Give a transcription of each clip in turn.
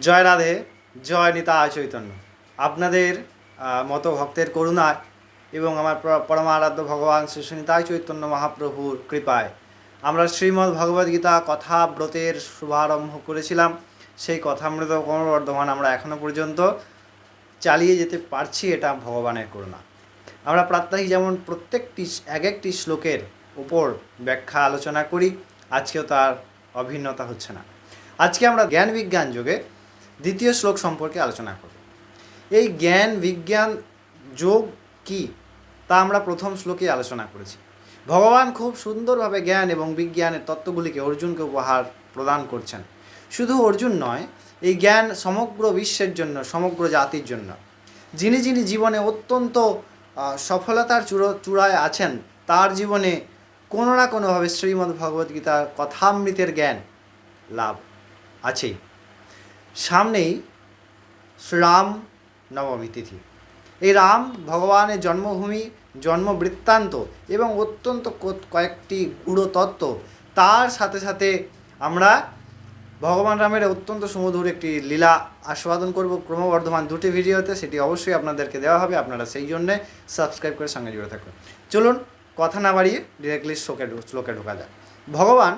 জয় রাধে, জয় নিতা চৈতন্য। আপনাদের মতো ভক্তের করুণায় এবং আমার প্র- পরমারাধ্য ভগবান শ্রী শ্রী নিতাই চৈতন্য মহাপ্রভুর কৃপায়, আমরা শ্রীমদ্ ভগবদ্গীতা কথা ব্রতের শুভারম্ভ করেছিলাম। সেই কথামৃত ক্রমবর্ধমান আমরা এখনও পর্যন্ত চালিয়ে যেতে পারছি, এটা ভগবানের করুণা। আমরা প্রাত্যহিক যেমন প্রত্যেকটি এক একটি শ্লোকের উপর ব্যাখ্যা আলোচনা করি, আজকেও তার অভিন্নতা হচ্ছে না। আজকে আমরা জ্ঞান বিজ্ঞান যোগে দ্বিতীয় শ্লোক সম্পর্কে আলোচনা করব। এই জ্ঞান, বিজ্ঞান যোগ কি? তা আমরা প্রথম শ্লোকে আলোচনা করেছি। ভগবান খুব সুন্দরভাবে জ্ঞান এবং বিজ্ঞানের তত্ত্বগুলিকে অর্জুনকে উপহার প্রদান করছেন। শুধু অর্জুন নয়, এই জ্ঞান সমগ্র বিশ্বের জন্য, সমগ্র জাতির জন্য। যিনি যিনি জীবনে অত্যন্ত সফলতার চূড়ো, চূড়ায় আছেন, তার জীবনে কোনো না কোনোভাবে শ্রীমদ্ ভগবদ্গীতার কথামৃতের জ্ঞান লাভ আছেই। সামনেই শ্রীরাম নবমী তিথি। এই রাম ভগবানের জন্মভূমি জন্ম বৃত্তান্ত এবং অত্যন্ত কয়েকটি গুড়ো তত্ত্ব তার সাথে সাথে আমরা ভগবান রামের অত্যন্ত সুমধুর একটি লীলা আস্বাদন করব। ক্রমবর্ধমান দুটি ভিডিওতে সেটি অবশ্যই আপনাদেরকে দেওয়া হবে। আপনারা সেই জন্যে সাবস্ক্রাইব করে সঙ্গে জুড়ে থাকুন। চলুন, কথা না বাড়িয়ে ডিরেক্টলি শ্লোকে শ্লোকে ঢোকা যায় ভগবান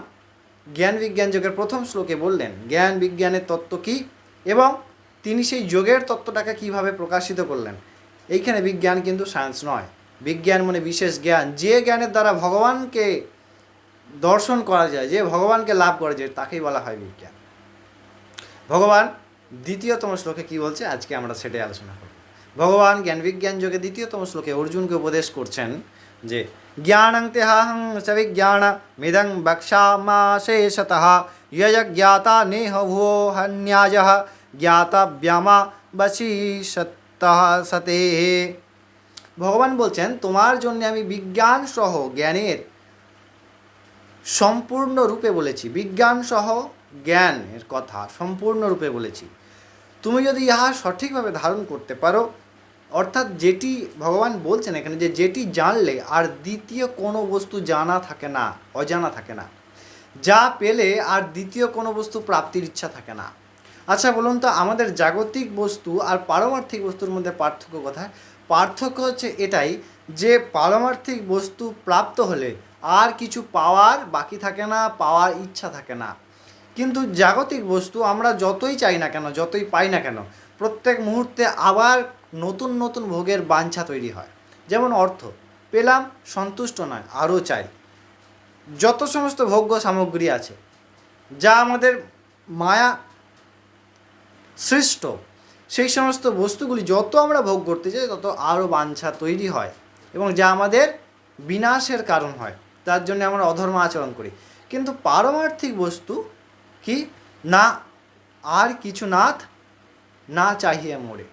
জ্ঞান বিজ্ঞান যোগের প্রথম শ্লোকে বললেন, জ্ঞান বিজ্ঞানের তত্ত্ব কী এবং তিনি সেই যোগের তত্ত্বটাকে কীভাবে প্রকাশিত করলেন? এইখানে বিজ্ঞান কিন্তু সায়েন্স নয়। বিজ্ঞান মানে বিশেষ জ্ঞান। যে জ্ঞানের দ্বারা ভগবানকে দর্শন করা যায়, যে ভগবানকে লাভ করা যায়, তাকেই বলা হয় বিজ্ঞান। ভগবান দ্বিতীয়তম শ্লোকে কি বলছে? আজকে আমরা সেটাই আলোচনা করব। ভগবান জ্ঞান বিজ্ঞান যোগে দ্বিতীয়তম শ্লোকে অর্জুনকে উপদেশ করছেন যে জ্ঞানং তেহাহং বিজ্ঞান মিদং বক্ষামাশেষত যজ জ্ঞাতা নেহ ভুয়ো হন্যাজ জ্ঞাতাব্যামা বশিষত সতে। ভগবান বলছেন, তোমার জন্য আমি বিজ্ঞান সহ জ্ঞানের সম্পূর্ণরূপে বলেছি। বিজ্ঞান সহ জ্ঞানের কথা সম্পূর্ণরূপে বলেছি। তুমি যদি ইহা সঠিকভাবে ধারণ করতে পারো অর্থাৎ যেটি ভগবান বলছেন এখানে যে যেটি জানলে আর দ্বিতীয় কোনো বস্তু জানা থাকে না, অজানা থাকে না। যা পেলে আর দ্বিতীয় কোনো বস্তু প্রাপ্তির ইচ্ছা থাকে না। আচ্ছা বলুন তো আমাদের জাগতিক বস্তু আর পারমার্থিক বস্তুর মধ্যে পার্থক্য কোথায়? পার্থক্য হচ্ছে এটাই যে পারমার্থিক বস্তু প্রাপ্ত হলে আর কিছু পাওয়ার বাকি থাকে না, পাওয়ার ইচ্ছা থাকে না। কিন্তু জাগতিক বস্তু আমরা যতই চাই না কেন, যতই পাই না কেন, প্রত্যেক মুহূর্তে আবার নতুন নতুন ভোগের বাঞ্ছা তৈরি হয়। যেমন অর্থ, পেলাম সন্তুষ্ট নয়, আরও চাই। যত সমস্ত ভোগ্য সামগ্রী আছে, যা আমাদের মায়া সৃষ্ট, সেই সমস্ত বস্তুগুলি যত আমরা ভোগ করতে চাই, তত আরও বাঞ্ছা তৈরি হয় এবং যা আমাদের বিনাশের কারণ হয়। তার জন্য আমরা অধর্ম আচরণ করি। কিন্তু পারমার্থিক বস্তু কি? না, আর কিছু নাথ না চাহিয়ে মোড়ে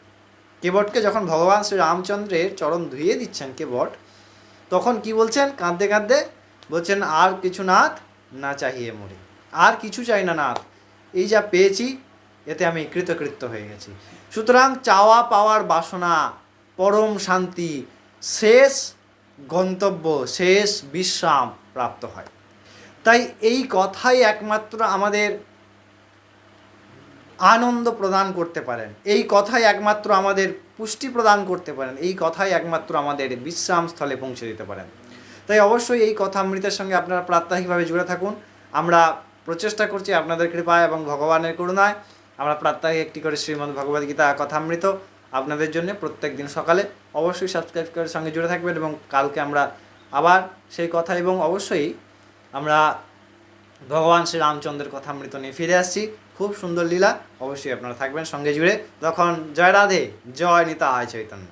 কেবটকে যখন ভগবান শ্রী রামচন্দ্রের চরণ ধুইয়ে দিচ্ছেন কেবট, তখন কি বলছেন? কাঁদতে কাঁদতে বলছেন, আর কিছু নাথ না চাহিয়ে মোড়ে আর কিছু চাই না নাথ। এই যা পেয়েছি, এতে আমি কৃতকৃত্য হয়ে গেছি। সুতরাং চাওয়া পাওয়ার বাসনা, পরম শান্তি, শেষ গন্তব্য, শেষ বিশ্রাম প্রাপ্ত হয়। তাই এই কথাই একমাত্র আমাদের আনন্দ প্রদান করতে পারেন। এই কথাই একমাত্র আমাদের পুষ্টি প্রদান করতে পারেন। এই কথাই একমাত্র আমাদের বিশ্রাম স্থলে পৌঁছে দিতে পারেন। তাই অবশ্যই এই কথামৃতের সঙ্গে আপনারা প্রাত্যহিকভাবে জুড়ে থাকুন। আমরা প্রচেষ্টা করছি আপনাদের কৃপায় এবং ভগবানের করুণায়। আমরা প্রাত্যহিক একটি করে শ্রীমদ্ ভগবদ্গীতা কথামৃত আপনাদের জন্য প্রত্যেক দিন সকালে অবশ্যই সাবস্ক্রাইব করে সঙ্গে জুড়ে থাকবেন এবং কালকে আমরা আবার সেই কথা এবং অবশ্যই আমরা ভগবান শ্রীরামচন্দ্রের কথা মৃত নিয়ে ফিরে আসছি। খুব সুন্দর লীলা, অবশ্যই আপনারা থাকবেন সঙ্গে জুড়ে। তখন জয় রাধে, জয় নিতা আয় চৈতন্য।